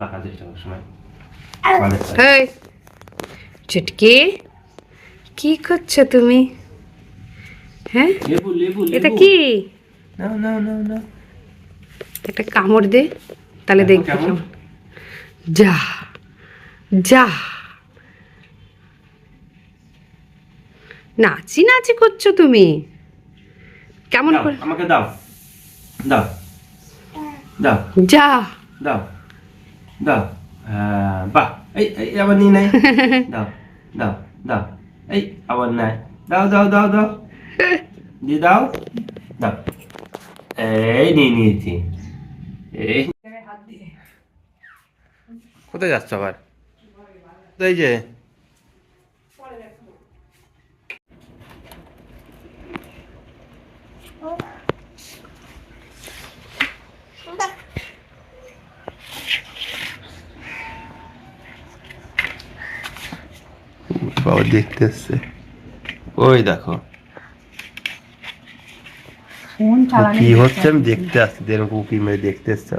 রাখার চেষ্টা করার সময়। এই চুটকি কি করছ তুমি? হ্যাঁ? এটা কি? একটা কামড় দে তাহলে দেখবি? কেমন। যা যা। নাচি নাচি করছ তুমি? কেমন করে? আমাকে দাও। দাও। দাও। যা। দাও। দাও হ্যাঁ বাহ এই এই আবার নিয়ে নাই দাও দাও দাও এই আবার নাই দাও দাও দাও দাও দিয়ে দাও দাও এই নিয়ে নিয়েছি এই কোথায় যাচ্ছ আবার এই যে বাবা দেখতে আসছে। ওই দেখো। কি হচ্ছে আমি দেখতে আসছি এরকম উকি মেরে দেখতে এসছে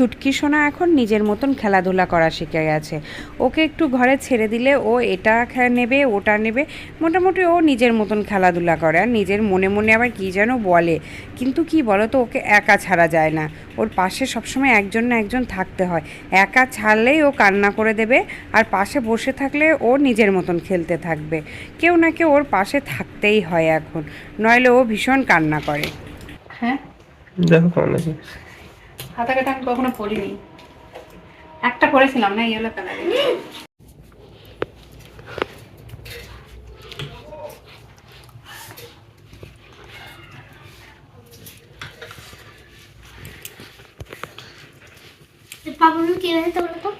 ছুটকি সোনা এখন নিজের মতন খেলাধুলা করা শিখে গেছে। ওকে একটু ঘরে ছেড়ে দিলে ও এটা নেবে ওটা নেবে। মোটামুটি ও নিজের মতন খেলাধুলা করে আর নিজের মনে মনে আবার কী যেন বলে। কিন্তু কি বলো তো ওকে একা ছাড়া যায় না। ওর পাশে সবসময় একজন না একজন থাকতে হয়। একা ছাড়লেই ও কান্না করে দেবে আর পাশে বসে থাকলে ও নিজের মতন খেলতে থাকবে। কেউ না কেউ ওর পাশে থাকতেই হয় এখন। নইলে ও ভীষণ কান্না করে। হ্যাঁ? দেখো কেমন হাতা কাটা আমি কখনো পরিনি একটা পরেছিলাম না ইয়েলো কালারে পাপড় কে হয়েছে তো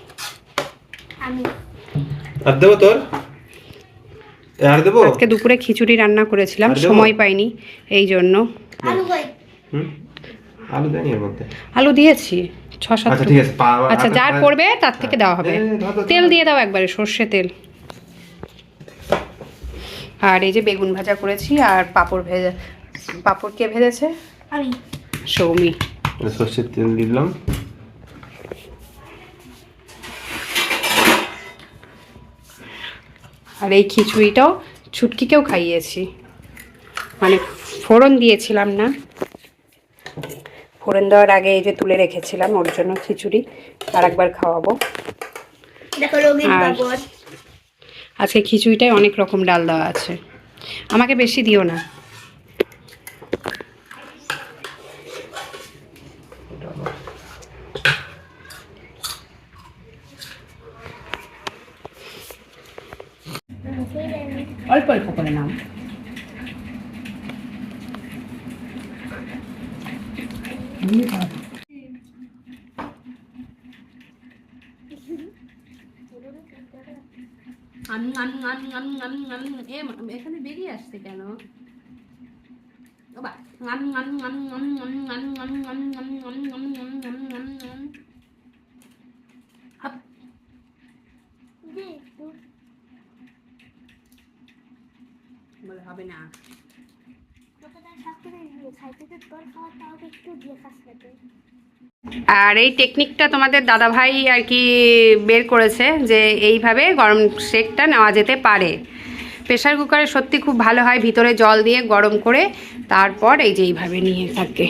আমি। আর দেবো তোর? আর দেবো? আজকে দুপুরে খিচুড়ি রান্না করেছিলাম সময় পাইনি এই জন্য। আলু হুম? আলু দেয়নি এর মধ্যে। আলু দিয়েছি ছ সাত আচ্ছা ঠিক আছে আচ্ছা হাতে- যার পড়বে তার থেকে দেওয়া হবে। ধর, তেল দিয়ে দাও একবারে সর্ষে তেল। আর এই যে বেগুন ভাজা করেছি আর পাঁপড় ভেজে পাঁপড় কে ভেজেছে? আমি। সৌমি। সর্ষের তেল দিলাম। আর এই খিচুড়িটাও ছুটকিকেও খাইয়েছি। মানে ফোড়ন দিয়েছিলাম না। ফোড়ন দেওয়ার আগে এই যে তুলে রেখেছিলাম ওর জন্য খিচুড়ি আর একবার খাওয়াবো। আর- আজকে খিচুড়িটায় অনেক রকম ডাল দেওয়া আছে। আমাকে বেশি দিও না। অল্প অল্প করে নাও। আমি আমি আমি আমি আমি আমি এ মা- এখানে বেরিয়ে আসছে কেন বাবা আমি আমি আমি আমি আমি আমি আমি আমি আমি আমি আমি আমি আমি আমি আমি হাপ বলে হবে না আর এই টেকনিকটা তোমাদের দাদাভাই আর কি বের করেছে যে এইভাবে গরম শেকটা নেওয়া যেতে পারে। প্রেশার কুকারে সত্যি খুব ভালো হয় ভিতরে জল দিয়ে গরম করে, তারপর এই যে এইভাবে নিয়ে থাকে।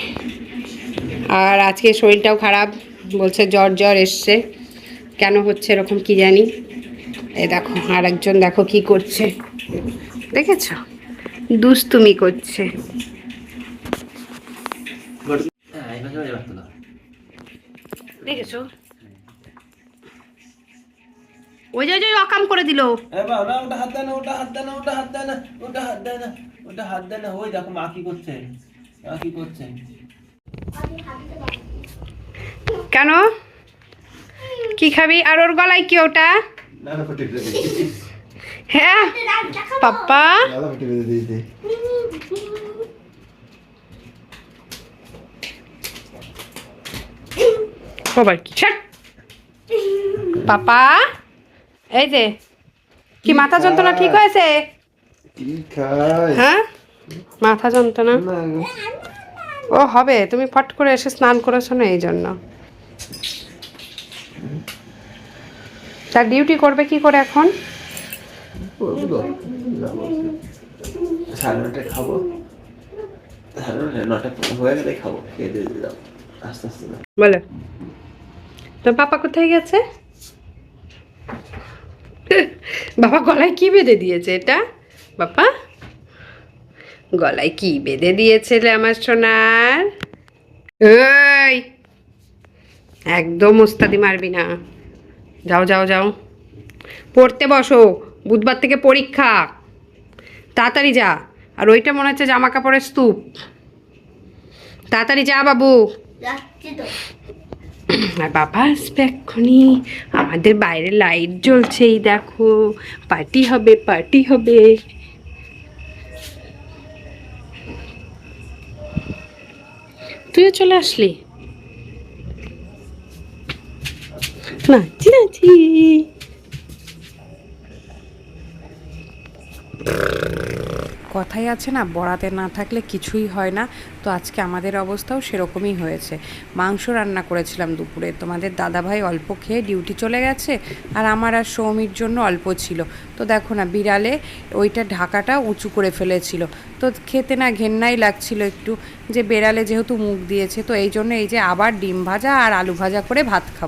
আর আজকে শরীরটাও খারাপ, বলছে জ্বর জ্বর এসছে। কেন হচ্ছে এরকম কি জানি? এই দেখো আর একজন দেখো কি করছে। দেখেছ? দুস্তুমি করছে হ্যাঁ এই পাশে এবার তোলো দেখেছ? ওই যে ওই যে অকাম করে দিল। ওটা হাত দেয় না ওটা হাত দেয় না ওটা হাত দেয় না ওটা হাত দেয় না ওটা হাত দেয় না। ওই দেখো মা কি করছে মা কি করছে। কেন? কি খাবি? আর ওর গলায় কি ওটা? হ্যাঁ পাপ্পা। খবর কি পাপা এই যে কি মাথা যন্ত্রণা ঠিক হয়েছে? হ্যাঁ? মাথা যন্ত্রণা? ও হবে তুমি ফট করে এসে স্নান করেছ না এই জন্য। তার ডিউটি করবে কি করে এখন? সাড়ে নটায় খাব। সাড়ে নটা হয়ে গেলে খাব খেয়ে দিয়ে দিলাম। আস্তে আস্তে। না বলো। তোর পাপা কোথায় গেছে? বাবা গলায় কি বেঁধে দিয়েছে এটা? বাবা? গলায় কি বেঁধে দিয়েছে আমার সোনার? একদম ওস্তাদি মারবি না। যাও যাও যাও। পড়তে বসো। বুধবার থেকে পরীক্ষা। তাড়াতাড়ি যা। আর ওইটা মনে হচ্ছে জামা কাপড়ের স্তূপ। তাড়াতাড়ি যা বাবু। আর বাবা আসবে এক্ষুনি। আমাদের বাইরে লাইট জ্বলছে এই দেখো। পার্টি হবে পার্টি হবে। তুইও চলে আসলি? নাচি নাচি। কথাই আছে না বড়াতে না থাকলে কিছুই হয় না। তো আজকে আমাদের অবস্থাও সেরকমই হয়েছে। মাংস রান্না করেছিলাম দুপুরে। তোমাদের দাদাভাই অল্প খেয়ে ডিউটি চলে গেছে আর আমার আর সৌমির জন্য অল্প ছিল। তো দেখো না, বিড়ালে ওইটা ঢাকাটা উঁচু করে ফেলেছিল। তো খেতে না ঘেন্নাই লাগছিল একটু যে বেড়ালে যেহেতু মুখ দিয়েছে, তো এই জন্য এই যে আবার ডিম ভাজা আর আলু ভাজা করে ভাত খাব।